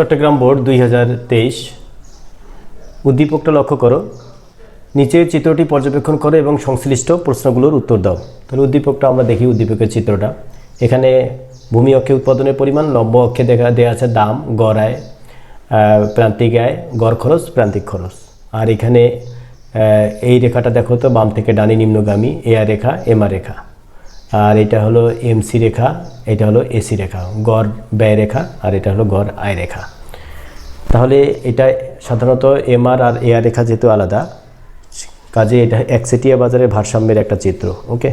Chittagong board দুই হাজার তেইশ। উদ্দীপকটা লক্ষ্য করো। নিচের চিত্রটি পর্যবেক্ষণ করো এবং সংশ্লিষ্ট প্রশ্নগুলোর উত্তর দাও। তাহলে উদ্দীপকটা আমরা দেখি উদ্দীপকের চিত্রটা। এখানে ভূমি অক্ষে উৎপাদনের পরিমাণ, লম্ব অক্ষে দেখা দেওয়া আছে দাম গড় আয় প্রান্তিক আয়, গড় খরচ, প্রান্তিক খরচ। আর এখানে এই রেখাটা দেখো তো, বাম থেকে ডানে নিম্নগামী এআর রেখা এমআর রেখা। আর এটা হলো এমসি রেখা, এটা হলো এসি রেখা, গড় ব্যয় রেখা আর এটা হলো গড় আয় রেখা। তাহলে এটা সাধারণত এমআর আর এআর রেখা যেহেতু আলাদা, কাজে এটা একচেটিয়া বাজারের ভারসাম্যের একটা চিত্র, ওকে?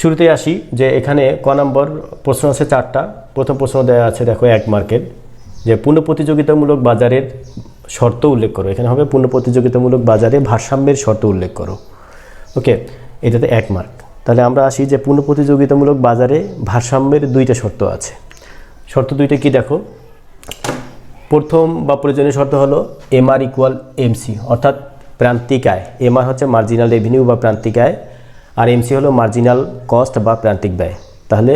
শুরুতে আসি যে এখানে ক নম্বর প্রশ্ন আছে চারটা। প্রথম প্রশ্ন দেওয়া আছে, দেখো, এক মার্কেট, যে পূর্ণ প্রতিযোগিতামূলক বাজারের শর্ত উল্লেখ করো। এখানে হবে পূর্ণ প্রতিযোগিতামূলক বাজারে ভারসাম্যের শর্ত উল্লেখ করো, ওকে? এটাতে এক মার্ক। তাহলে আমরা আসি যে পূর্ণ প্রতিযোগিতামূলক বাজারে ভারসাম্যের দুইটা শর্ত আছে। শর্ত দুইটা কি দেখো? প্রথম বা প্রয়োজনীয় শর্ত হলো এমআর ইকুয়াল এমসি অর্থাৎ প্রান্তিক আয়। এমআর হচ্ছে মার্জিনাল রেভিনিউ বা প্রান্তিক আয়, আর এমসি হলো মার্জিনাল কস্ট বা প্রান্তিক ব্যয়। তাহলে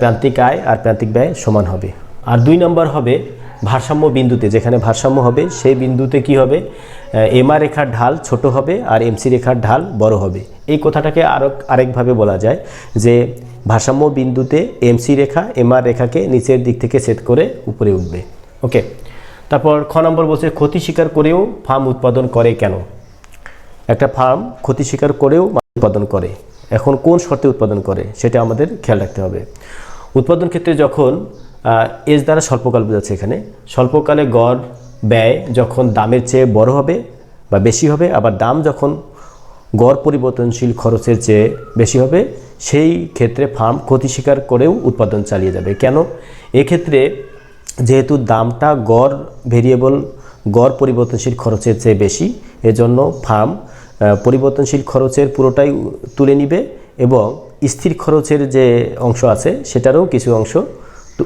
প্রান্তিক আয় আর প্রান্তিক ব্যয় সমান হবে। আর দুই নম্বর হবে ভারসাম্য বিন্দুতে, যেখানে ভারসাম্য হবে, সেই বিন্দুতে কি হবে? এমআর রেখার ঢাল ছোট হবে আর এমসি রেখার ঢাল বড় হবে। এই কথাটাকে আরও আরেকভাবে বলা যায় যে ভারসাম্য বিন্দুতে এমসি রেখা, এমআর রেখাকে নিচের দিক থেকে সেট করে উপরে উঠবে। ওকে? তারপর খ নম্বর বলছে, ক্ষতি স্বীকার করেও ফার্ম উৎপাদন করে কেন? একটা ফার্ম ক্ষতি স্বীকার করেও উৎপাদন করে। এখন কোন শর্তে উৎপাদন করে, সেটা আমাদের খেয়াল রাখতে হবে। উৎপাদন ক্ষেত্রে যখন এজ দ্বারা স্বল্পকাল বোঝাচ্ছে এখানে। স্বল্পকালে গড় ব্যয় যখন দামের চেয়ে বড় হবে বা বেশি হবে, আবার দাম যখন গড় পরিবর্তনশীল খরচের চেয়ে বেশি হবে, সেই ক্ষেত্রে ফার্ম ক্ষতি স্বীকার করেও উৎপাদন চালিয়ে যাবে। কেন? এক্ষেত্রে যেহেতু দামটা গড় ভেরিয়েবল গড় পরিবর্তনশীল খরচের চেয়ে বেশি, এজন্য ফার্ম পরিবর্তনশীল খরচের পুরোটাই তুলে নিবে এবং স্থির খরচের যে অংশ আছে, সেটারও কিছু অংশ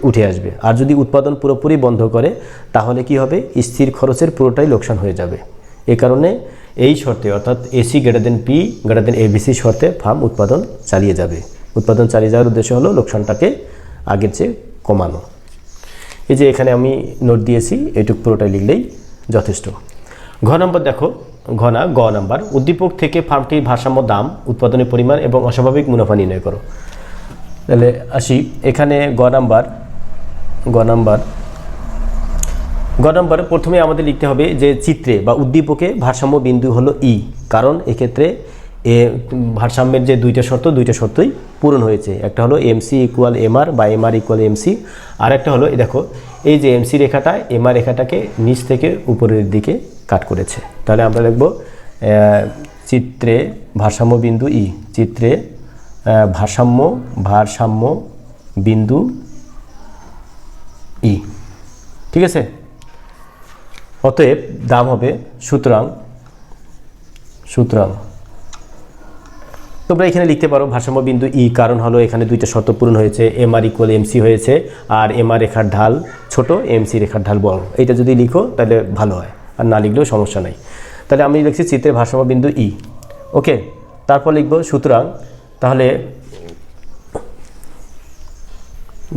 উঠে আসবে। আর যদি উৎপাদন পুরোপুরি বন্ধ করে, তাহলে কি হবে? স্থির খরচের পুরোটাই লোকসান হয়ে যাবে। এ কারণে এই শর্তে, অর্থাৎ AC, greater than P, greater than ABC শর্তে ফার্ম উৎপাদন চালিয়ে যাবে। উৎপাদন চালিয়ে যাওয়ার উদ্দেশ্য হলো লোকসানটাকে আগের চেয়ে কমানো। এই যে এখানে আমি নোট দিয়েছি, এটুক পুরোটাই লিখলেই যথেষ্ট। ঘ নম্বর দেখো ঘনা গ নাম্বার। উদ্দীপক থেকে ফার্মটির ভারসাম্য, দাম, উৎপাদনের পরিমাণ এবং অস্বাভাবিক মুনাফা নির্ণয় করো। তাহলে আসি। এখানে গ নাম্বার গ নাম্বার। গ নম্বরে প্রথমে আমাদের লিখতে হবে যে চিত্রে বা উদ্দীপকে ভারসাম্য বিন্দু হলো ই, কারণ এক্ষেত্রে এ ভারসাম্যের যে দুইটা শর্ত, দুইটা শর্তই পূরণ হয়েছে। একটা হলো এমসি ইকুয়াল এমআর বা এমআর ইকুয়াল এমসি আর একটা হলো দেখো, এই যে এমসি রেখাটা এমআর রেখাটাকে নিচ থেকে উপরের দিকে কাট করেছে। তাহলে আমরা লিখব চিত্রে ভারসাম্য বিন্দু ই, চিত্রে ভারসাম্য ভারসাম্য, বিন্দু, ই। ঠিক আছে? অতএব দাম হবে সুতরাং সুতরাং। তোমরা এখানে লিখতে পারো, ভারসাম্য, বিন্দু, ই কারণ হলো এখানে দুইটা শর্ত পূরণ হয়েছে, এম আর ইকুয়াল এমসি হয়েছে, আর এম আর রেখার ঢাল ছোট এমসি রেখার ঢাল বড়। এটা যদি লিখো, তাহলে ভালো হয়, আর না লিখলেও সমস্যা নাই। তাহলে আমি লিখছি চিত্রের ভারসাম্য, বিন্দু, ই। ওকে? তারপর লিখব সুতরাং তাহলে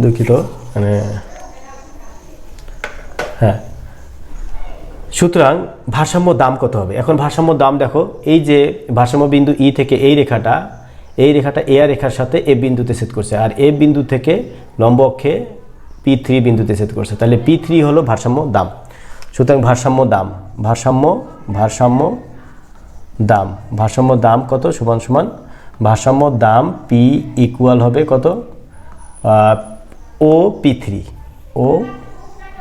দুঃখিত মানে হ্যাঁ। সুতরাং ভারসাম্য দাম কত হবে? এখন ভারসাম্য দাম দেখো, এই যে ভারসাম্য বিন্দু ই থেকে এই রেখাটা এই রেখাটা এ রেখার সাথে এ বিন্দুতে সেট করছে, আর এ বিন্দু থেকে লম্ব অক্ষে পি থ্রি বিন্দুতে সেট করছে, তাহলে পি থ্রি হলো ভারসাম্য দাম। সুতরাং ভারসাম্য দাম, ভারসাম্য ভারসাম্য দাম ভারসাম্য দাম কত? সমান সমান ভারসাম্য দাম পি ইকুয়াল হবে কত? O P three O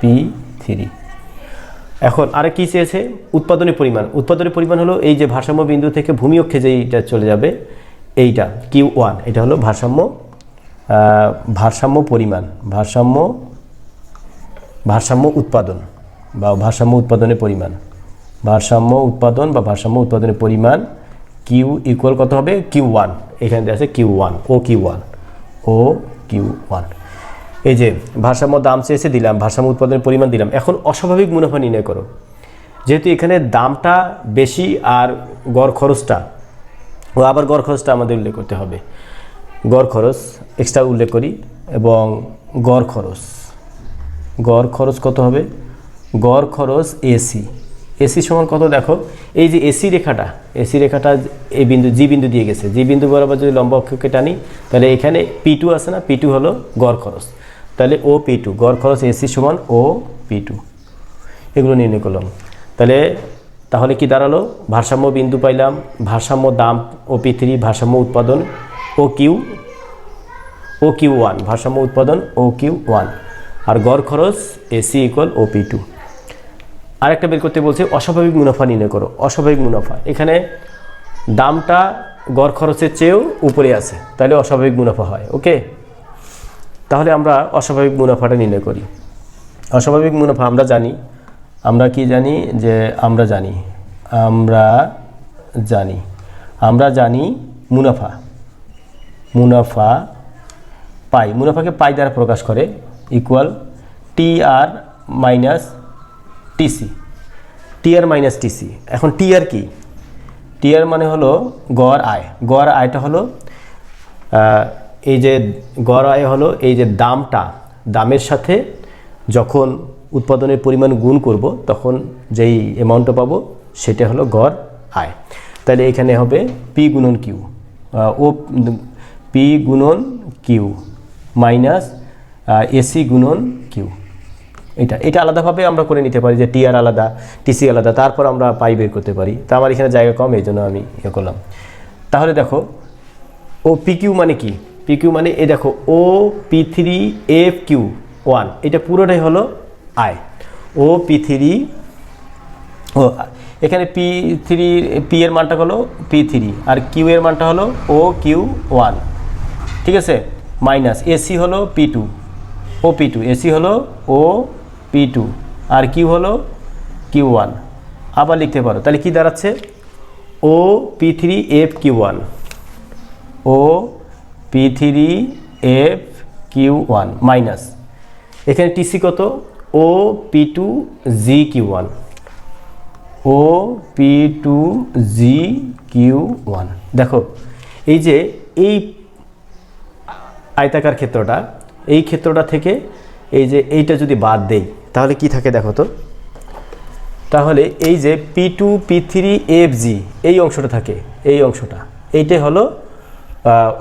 P three এখন আরে কি চেয়েছে উৎপাদনের পরিমাণ। উৎপাদনের পরিমাণ হলো এই যে ভারসাম্য বিন্দু থেকে ভূমি অক্ষে যেইটা চলে যাবে, এইটা কিউ ওয়ান এটা হলো ভারসাম্য ভারসাম্য পরিমাণ, ভারসাম্য ভারসাম্য উৎপাদন বা ভারসাম্য উৎপাদনের পরিমাণ। ভারসাম্য উৎপাদন বা ভারসাম্য উৎপাদনের পরিমাণ কিউ ইকুয়াল কত হবে? Q one. এখানে দেওয়া আছে Q one. O Q one. O Q one. এই যে ভারসাম্য দাম চেয়েছে দিলাম, ভারসাম্য উৎপাদনের পরিমাণ দিলাম। এখন অস্বাভাবিক মুনাফা নির্ণয় করো। যেহেতু এখানে দামটা বেশি আর গড় খরচটা, ও আবার গড় খরচটা আমাদের উল্লেখ করতে হবে। গড় খরচ এক্সট্রা উল্লেখ করি, এবং গড় খরচ। গড় খরচ কত হবে? গড় খরচ এসি এসি সমান কত দেখো? এই যে এসি রেখাটা এসি রেখাটা এই বিন্দু, জি বিন্দু দিয়ে গেছে। জি বিন্দু বরাবর যদি লম্ব অক্ষকে টানি, তাহলে এখানে পি টু আছে না? পি টু হলো গড় খরচ। তাহলে ও পি টু গড় খরচ এসি সমান ও পি টু এগুলো নির্ণয় করলাম। তাহলে তাহলে কি দাঁড়াল? ভারসাম্য বিন্দু পাইলাম, ভারসাম্য দাম ও পি থ্রি ভারসাম্য উৎপাদন O Q O Q one ভারসাম্য উৎপাদন ও কিউ ওয়ান আর গড় খরচ AC equal O P two আরেকটা বের করতে বলছে, অস্বাভাবিক মুনাফা নির্ণয় করো, অস্বাভাবিক মুনাফা। এখানে দামটা, গড় খরচের চেয়েও উপরে আছে, তাহলে অস্বাভাবিক মুনাফা হয়, ওকে? তাহলে আমরা অস্বাভাবিক মুনাফাটা নির্ণয় করি। অস্বাভাবিক মুনাফা আমরা জানি, আমরা কি জানি যে আমরা জানি আমরা জানি আমরা জানি মুনাফা মুনাফা পাই, মুনাফাকে পাই দ্বারা প্রকাশ করে equal T R minus TC T R minus TC এখন টি আর কি? টি আর মানে হলো গড় আয়। গড় আয়টা হলো এই যে গড় আয় হলো, এই যে দামটা, দামের সাথে যখন উৎপাদনের পরিমাণ গুণ করব, তখন যেই অ্যামাউন্টটা পাবো, সেটা হলো গড় আয়। তাহলে এখানে হবে পি গুণন কিউ ও পি গুণন কিউ মাইনাস এসি গুণন কিউ এটা এটা আলাদাভাবে আমরা করে নিতে পারি যে টি আর আলাদা টিসি আলাদা, তারপর আমরা পাই বের করতে পারি। তা আমার এখানে জায়গা কম, এই জন্য আমি ইয়ে করলাম। তাহলে দেখো, ও পি কিউ মানে কি? পি কিউ মানে এ দেখো O P three F Q one এটা পুরোটাই হলো আয় ও পি থ্রি ও, এখানে পি থ্রি পি এর মানটা হলো পি থ্রি আর কিউ এর মানটা হলো ও কিউ ওয়ান ঠিক আছে? মাইনাস এসি হলো P two O P two AC হলো ও পি টু আর কিউ হলো কিউ ওয়ান আবার লিখতে পারো। তাহলে কি দাঁড়াচ্ছে? O P three F Q one O P three F Q one minus এখানে টিসি কত? O P two G Q one O P two G Q one দেখো, এই যে এই আয়তাকার ক্ষেত্রটা, এই ক্ষেত্রটা থেকে এই যে এইটা যদি বাদ দেই তাহলে কি থাকে দেখো তো? তাহলে এই যে P two P three F G এই অংশটা থাকে, এই অংশটা। এইটাই হলো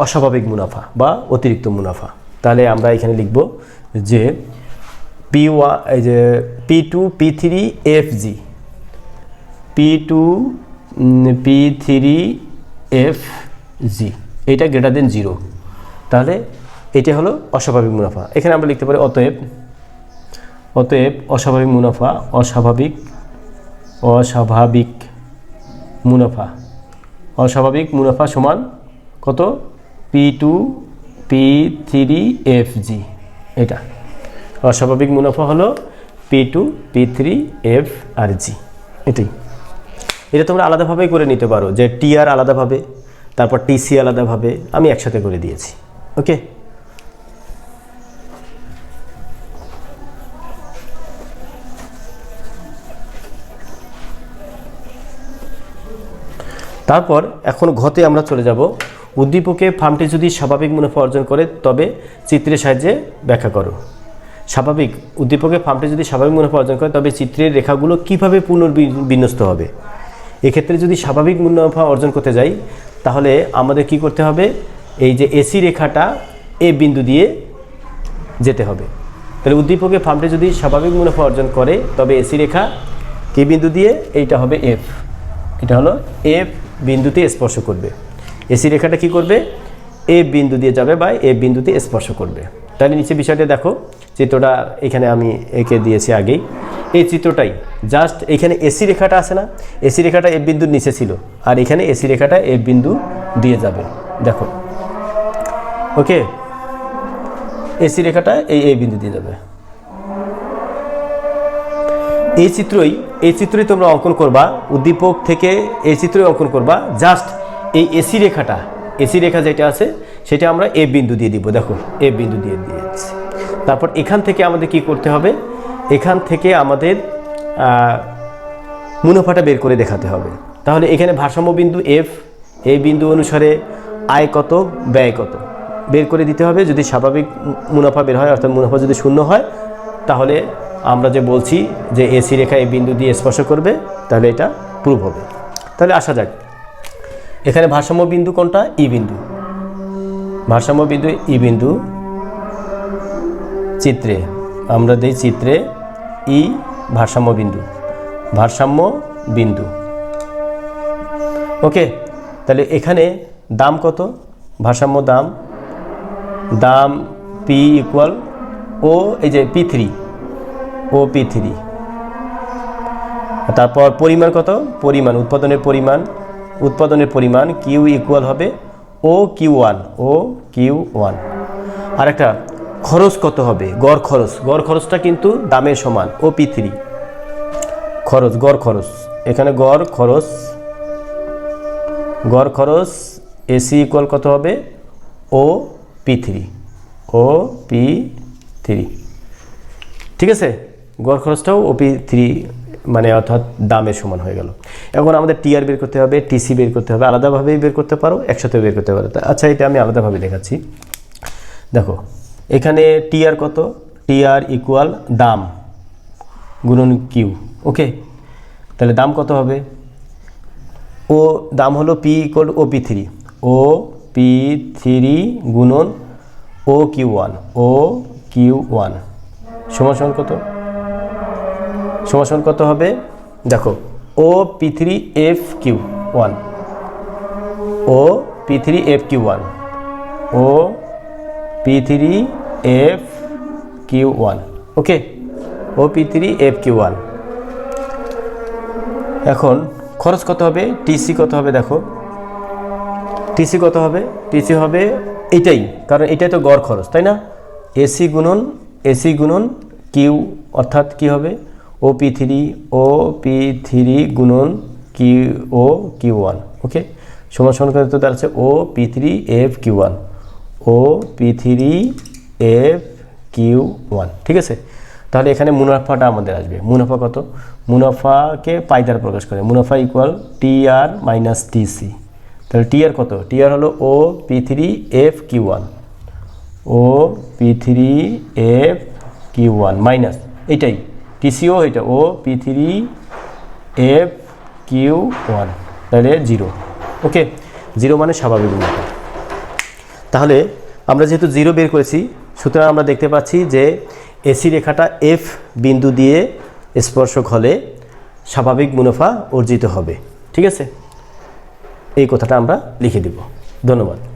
অস্বাভাবিক মুনাফা বা অতিরিক্ত মুনাফা। তাহলে আমরা এখানে লিখব যে পি ওয়া এই যে P two P three F G P two P three F G এটা গ্রেটার দেন জিরো তাহলে এটা হলো অস্বাভাবিক মুনাফা। এখানে আমরা লিখতে পারি, অতএব অতএব অস্বাভাবিক মুনাফা, অস্বাভাবিক অস্বাভাবিক মুনাফা। অস্বাভাবিক মুনাফা সমান কত? P two P three F G এটা। অস্বাভাবিক মুনাফা হলো P two P three F আর জি এটাই। এটা তোমরা আলাদাভাবেই করে নিতে পারো যে টি আর আলাদাভাবে, তারপর টিসি আলাদাভাবে আমি একসাথে করে দিয়েছি। ওকে তারপর এখন ঘতে আমরা চলে যাব। উদ্দীপকে ফার্মটি যদি স্বাভাবিক মুনাফা অর্জন করে, তবে চিত্রের সাহায্যে ব্যাখ্যা করো। স্বাভাবিক, উদ্দীপকে ফার্মটি যদি স্বাভাবিক মুনাফা অর্জন করে, তবে চিত্রের রেখাগুলো কীভাবে পুনর্বিন্যস্ত হবে? এক্ষেত্রে যদি স্বাভাবিক মুনাফা অর্জন করতে যাই, তাহলে আমাদের কি করতে হবে? এই যে এসি রেখাটা এ বিন্দু দিয়ে যেতে হবে। তাহলে উদ্দীপকে ফার্মটি যদি স্বাভাবিক মুনাফা অর্জন করে, তবে এসি রেখা কি বিন্দু দিয়ে? এইটা হবে এফ এটা হলো এফ বিন্দুতে স্পর্শ করবে। এসি রেখাটা কি করবে? এ বিন্দু দিয়ে যাবে বা এ বিন্দুতে স্পর্শ করবে। তাহলে নিচে বিষয়টা দেখো, চিত্রটা এখানে আমি এঁকে দিয়েছি আগেই। এই চিত্রটাই জাস্ট এখানে এসি রেখাটা আছে না? এসি রেখাটা এফ বিন্দুর নিচে ছিল। আর এখানে এসি রেখাটা এফ বিন্দু দিয়ে যাবে। দেখো। ওকে এসি রেখাটা এই এই বিন্দু দিয়ে যাবে। এই চিত্রই এই চিত্রই তোমরা অঙ্কন করবা। উদ্দীপক থেকে এই চিত্রই অঙ্কন করবা। জাস্ট এই এসি রেখাটা, এসি রেখা যেটা আছে, সেটা আমরা এ বিন্দু দিয়ে দিব। দেখো, এ বিন্দু দিয়ে দিয়েছি। তারপর এখান থেকে আমাদের কি করতে হবে? এখান থেকে আমাদের মুনাফাটা বের করে দেখাতে হবে। তাহলে এখানে ভারসাম্য বিন্দু এফ এই বিন্দু অনুসারে আয় কত, ব্যয় কত? বের করে দিতে হবে। যদি স্বাভাবিক মুনাফা বের হয়, অর্থাৎ মুনাফা যদি শূন্য হয়, তাহলে আমরা যে বলছি যে এসি রেখা এই বিন্দু দিয়ে স্পর্শ করবে, তাহলে এটা প্রুভ হবে। তাহলে আসা যাক। এখানে ভারসাম্য বিন্দু কোনটা? ই বিন্দু। ভারসাম্য বিন্দু, ই বিন্দু। চিত্রে, আমরা দেই চিত্রে ই ভারসাম্য বিন্দু। ভারসাম্য বিন্দু। ওকে, তাহলে এখানে দাম কত? ভারসাম্য দাম দাম পি ইকুয়াল ও এই যে P three. O P three তারপর পরিমাণ কত? পরিমাণ, উৎপাদনের পরিমাণ। উৎপাদনের পরিমাণ কিউ ইকুয়াল হবে O Q one O Q one আর একটা খরচ কত হবে? গড় খরচ। গড় খরচটা কিন্তু দামের সমান ও পি থ্রি খরচ, গড় খরচ। এখানে গড় খরচ গড় খরচ এসি ইকুয়াল কত হবে? O P three O P three ঠিক আছে? গড় খরচটাও ওপি থ্রি মানে অর্থাৎ দামের সমান হয়ে গেল। এখন আমাদের টিআর বের করতে হবে টিসি বের করতে হবে, আলাদাভাবেই বের করতে পারো একসাথে বের করতে পারো। আচ্ছা এটা আমি আলাদাভাবে দেখাচ্ছি। দেখো, এখানে টিআর কত? টিআর ইকুয়াল দাম গুণন কিউ ওকে তাহলে দাম কত হবে? ও, দাম হলো P equal O P three O P three গুণন O Q one O Q one সমান সমান কত? সমান কত হবে? দেখো O P three F Q one O P three F Q one O P three F Q one okay O P three F Q one এখন খরচ কত হবে? টিসি কত হবে? দেখো। টিসি কত হবে? টিসি হবে এটাই, কারণ এটাই তো গড় খরচ, তাই না? এসি গুণন এসি গুণন কিউ অর্থাৎ কি হবে? O P three O P three গুণন Q O Q one okay সমান করে তো দাঁড়াচ্ছে O P three F Q one O P three F Q one ঠিক আছে? তাহলে এখানে মুনাফাটা আমাদের আসবে। মুনাফা কত? মুনাফাকে পাই দ্বারা প্রকাশ করে। মুনাফা equal T R minus TC তাহলে টি আর কত? টি আর হলো O P three F Q one O P three F Q one minus এইটাই টিসিও এটা O P three F Q one তাহলে জিরো ওকে জিরো মানে স্বাভাবিক মুনাফা তাহলে আমরা যেহেতু জিরো বের করেছি, সুতরাং আমরা দেখতে পাচ্ছি যে এসি রেখাটা এফ বিন্দু দিয়ে স্পর্শক হলে স্বাভাবিক মুনাফা অর্জিত হবে। ঠিক আছে? এই কথাটা আমরা লিখে দিব। ধন্যবাদ।